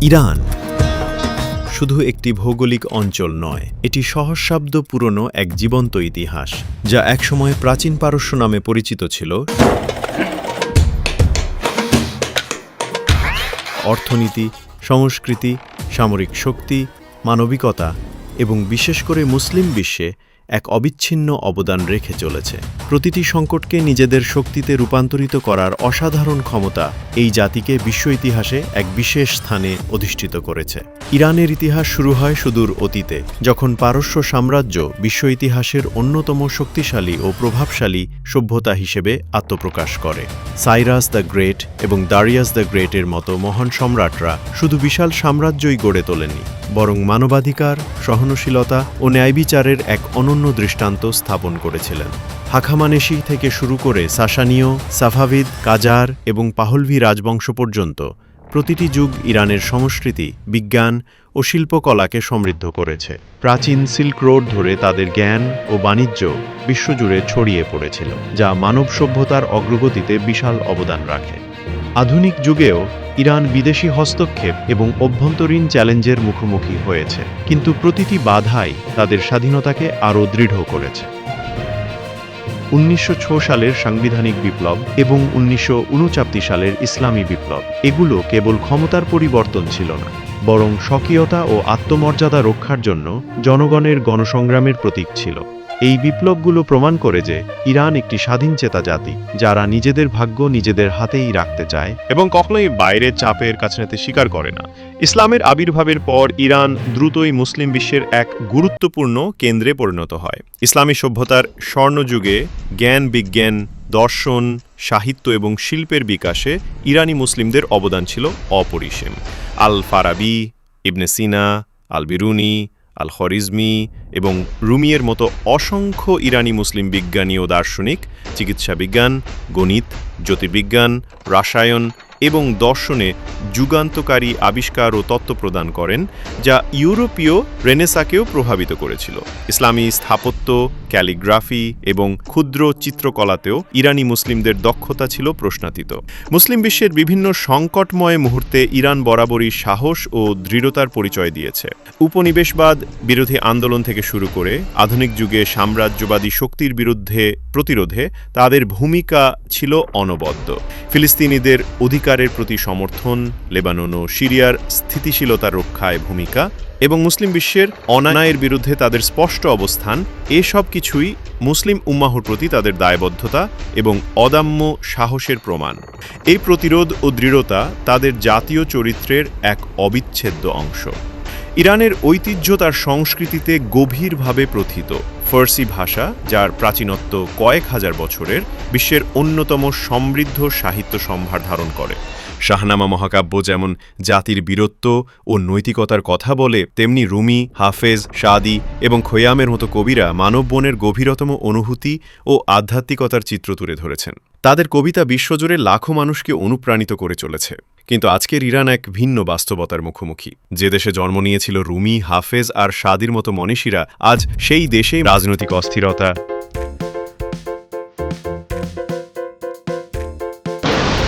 Iran. শুধু একটি ভৌগোলিক অঞ্চল নয়, এটি সহস্রাব্দ পুরনো এক জীবন্ত ইতিহাস, যা একসময় প্রাচীন পারস্য নামে পরিচিত ছিল। অর্থনীতি, সংস্কৃতি, সামরিক শক্তি, মানবিকতা এবং বিশেষ করে মুসলিম বিশ্বে এক অবিচ্ছিন্ন অবদান রেখে চলেছে। প্রতিটি সংকটকে নিজেদের শক্তিতে রূপান্তরিত করার অসাধারণ ক্ষমতা এই জাতিকে বিশ্ব ইতিহাসে এক বিশেষ স্থানে অধিষ্ঠিত করেছে। ইরানের ইতিহাস শুরু হয় সুদূর অতীতে, যখন পারস্য সাম্রাজ্য বিশ্ব ইতিহাসের অন্যতম শক্তিশালী ও প্রভাবশালী সভ্যতা হিসেবে আত্মপ্রকাশ করে। সাইরাস দ্য গ্রেট এবং দারিয়াস দ্য গ্রেটের মতো মহান সম্রাটরা শুধু বিশাল সাম্রাজ্যই গড়ে তোলেনি বরং মানবাধিকার, সহনশীলতা ও ন্যায়বিচারের এক অনন্য দৃষ্টান্ত স্থাপন করেছিলেন। হাখামানেশি থেকে শুরু করে সাসানীয় সাফাভিদ কাজার এবং পাহলভি রাজবংশ পর্যন্ত প্রতিটি যুগ ইরানের সংস্কৃতি, বিজ্ঞান ও শিল্পকলাকে সমৃদ্ধ করেছে। প্রাচীন সিল্ক রোড ধরে তাদের জ্ঞান ও বাণিজ্য বিশ্বজুড়ে ছড়িয়ে পড়েছিল, যা মানব সভ্যতার অগ্রগতিতে বিশাল অবদান রাখে। আধুনিক যুগেও ইরান বিদেশি হস্তক্ষেপ এবং অভ্যন্তরীণ চ্যালেঞ্জের মুখোমুখি হয়েছে, কিন্তু প্রতিটি বাধাই তাদের স্বাধীনতাকে আরও দৃঢ় করেছে। উনিশশো সালের সাংবিধানিক বিপ্লব এবং উনিশশো সালের ইসলামী বিপ্লব, এগুলো কেবল ক্ষমতার পরিবর্তন ছিল না, বরং স্বকীয়তা ও আত্মমর্যাদা রক্ষার জন্য জনগণের গণসংগ্রামের প্রতীক ছিল। এই বিপ্লবগুলো প্রমাণ করে যে ইরান একটি স্বাধীনচেতা জাতি, যারা নিজেদের ভাগ্য নিজেদের হাতেই রাখতে চায় এবং কখনোই বাইরের চাপের কাছে নিতে স্বীকার করে না। ইসলামের আবির্ভাবের পর ইরান দ্রুতই মুসলিম বিশ্বের এক গুরুত্বপূর্ণ কেন্দ্রে পরিণত হয়। ইসলামী সভ্যতার স্বর্ণযুগে জ্ঞান বিজ্ঞান, দর্শন, সাহিত্য এবং শিল্পের বিকাশে ইরানি মুসলিমদের অবদান ছিল অপরিসীম। আল ফারাবি ইবনে সিনা আল বিরুনি আল খরিজমি এবং রুমিয়ের মতো অসংখ্য ইরানি মুসলিম বিজ্ঞানী ও দার্শনিক চিকিৎসা বিজ্ঞান গণিত, জ্যোতির্বিজ্ঞান, রাসায়ন এবং দর্শনে যুগান্তকারী আবিষ্কার ও তত্ত্ব প্রদান করেন, যা ইউরোপীয় রেনেসাকেও প্রভাবিত করেছিল। ইসলামী স্থাপত্য, ক্যালিগ্রাফি এবং ক্ষুদ্র চিত্রকলাতেও ইরানি মুসলিমদের দক্ষতা ছিল প্রশ্নাতীত। মুসলিম বিশ্বের বিভিন্ন সংকটময় মুহূর্তে ইরান বরাবরই সাহস ও দৃঢ়তার পরিচয় দিয়েছে। উপনিবেশবাদ, বিরোধী আন্দোলন থেকে শুরু করে আধুনিক যুগে সাম্রাজ্যবাদী শক্তির বিরুদ্ধে প্রতিরোধে তাদের ভূমিকা ছিল অনবদ্য। ফিলিস্তিনিদের অধিকারের প্রতি সমর্থন, লেবানন ও সিরিয়ার স্থিতিশীলতা রক্ষায় ভূমিকা এবং মুসলিম বিশ্বের অনায়ের বিরুদ্ধে তাদের স্পষ্ট অবস্থান এসব কিছুই মুসলিম উম্মাহর প্রতি তাদের দায়বদ্ধতা এবং অদাম্য সাহসের প্রমাণ। এই প্রতিরোধ ও দৃঢ়তা তাদের জাতীয় চরিত্রের এক অবিচ্ছেদ্য অংশ। ইরানের ঐতিহ্য তার সংস্কৃতিতে গভীরভাবে প্রথিত। ফার্সি ভাষা, যার প্রাচীনত্ব কয়েক হাজার বছরের, বিশ্বের অন্যতম সমৃদ্ধ সাহিত্য সম্ভার ধারণ করে। শাহনামা মহাকাব্য যেমন জাতির বীরত্ব ও নৈতিকতার কথা বলে, তেমনি রুমি, হাফেজ, সাদি এবং খৈয়ামের মতো কবিরা মানববনের গভীরতম অনুভূতি ও আধ্যাত্মিকতার চিত্র তুলে ধরেছেন। তাদের কবিতা বিশ্বজুড়ে লাখো মানুষকে অনুপ্রাণিত করে চলেছে। কিন্তু আজকের ইরান এক ভিন্ন বাস্তবতার মুখোমুখি। যে দেশে জন্ম নিয়েছিল রুমি, হাফেজ আর সাদির মতো মনীষীরা আজ সেই দেশেই রাজনৈতিক অস্থিরতা।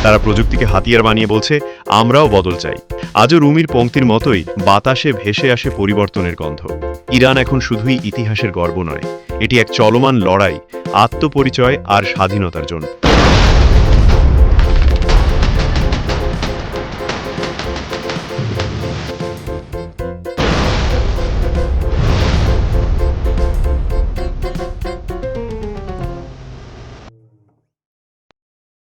তারা প্রযুক্তিকে হাতিয়ার বানিয়ে বলছে, আমরাও বদল চাই। আজও রুমির পংক্তির মতোই বাতাসে ভেসে আসে পরিবর্তনের গন্ধ। ইরান এখন শুধুই ইতিহাসের গর্ব নয়, এটি এক চলমান লড়াই, আত্মপরিচয় আর স্বাধীনতার জন্য।